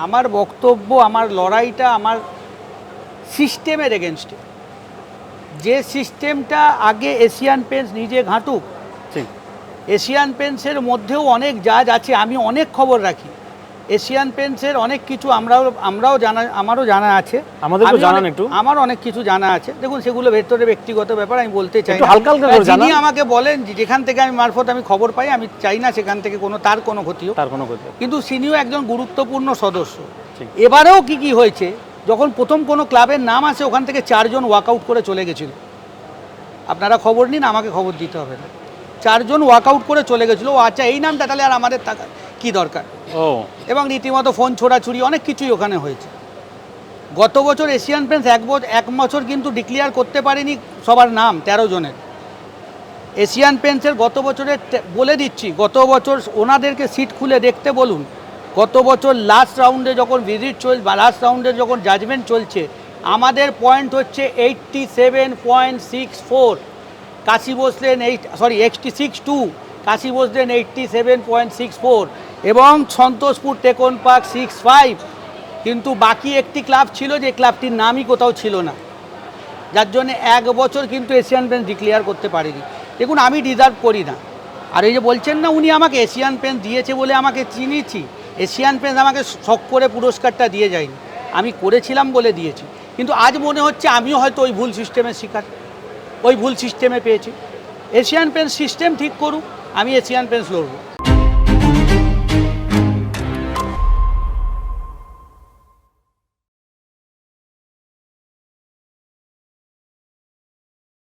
আমার বক্তব্য আমার লড়াইটা আমার সিস্টেমের এগেনস্টে যে সিস্টেমটা আগে এশিয়ান পেন্স নিজে ঘাঁটুক এশিয়ান পেন্সের মধ্যেও অনেক জাজ আছে আমি অনেক খবর রাখি। এশিয়ান পেন্টসের অনেক কিছু আমরাও আমরাও জানা আমারও জানা আছে। আমাদেরকেও আমি জানান একটু। আমার অনেক কিছু জানা আছে। দেখুন সেগুলো ভেতরে ব্যক্তিগত ব্যাপার আমি বলতে চাই হালকা হালকা যিনি আমাকে বলেন যে যেখান থেকে আমি মারফত আমি খবর পাই আমি চাই না সেখান থেকে কোনো তার কোনো ক্ষতি হোক তার কোনো কথা কিন্তু সিনিও একজন গুরুত্বপূর্ণ সদস্য। এবারেও কি কি হয়েছে? যখন প্রথম কোনো ক্লাবের নাম আসে ওখান থেকে চারজন ওয়াকআউট করে চলে গেছিল। আপনারা খবর নিন আমাকে খবর দিতে হবে না। চারজন ওয়াকআউট করে চলে গেছিল। ও আচ্ছা এই নামটা তাহলে আর আমাদের টাকা কী দরকার? ও। এবং রীতিমতো ফোন ছোড়াছুড়ি অনেক কিছুই ওখানে হয়েছে। গত বছর এশিয়ান পেন্টস এক বছর এক বছর কিন্তু ডিক্লেয়ার করতে পারেনি সবার নাম তেরো জনের। এশিয়ান পেন্টসের গত বছরের টে- বলে দিচ্ছি গত বছর ওনাদেরকে সিট খুলে দেখতে বলুন। গত বছর লাস্ট রাউন্ডে যখন ভিজিট চল বা লাস্ট রাউন্ডে যখন জাজমেন্ট চলছে আমাদের পয়েন্ট হচ্ছে eighty seven point six four কাশি বসলেন eight sorry eighty six two কাশি বসলেন eighty seven point six four এবং সন্তোষপুর টেকন পার্ক সিক্স ফাইভ। কিন্তু বাকি একটি ক্লাব ছিল যে ক্লাবটির নামই কোথাও ছিল না। যার জন্য এক বছর কিন্তু এশিয়ান পেন্স ডিক্লেয়ার করতে পারিনি। দেখুন, আমি ডিজার্ভ করি না। আর এই যে বলছেন না, উনি আমাকে এশিয়ান পেন্স দিয়েছে বলে আমাকে চিনিছি। এশিয়ান পেন্স আমাকে শখ করে পুরস্কারটা দিয়ে যায়নি। আমি করেছিলাম বলে দিয়েছি। কিন্তু আজ মনে হচ্ছে আমিও হয়তো ওই ভুল সিস্টেমের শিকার। ওই ভুল সিস্টেমে পেয়েছি। এশিয়ান পেন্স সিস্টেম ঠিক করুক, আমি এশিয়ান পেন্স লড়বো।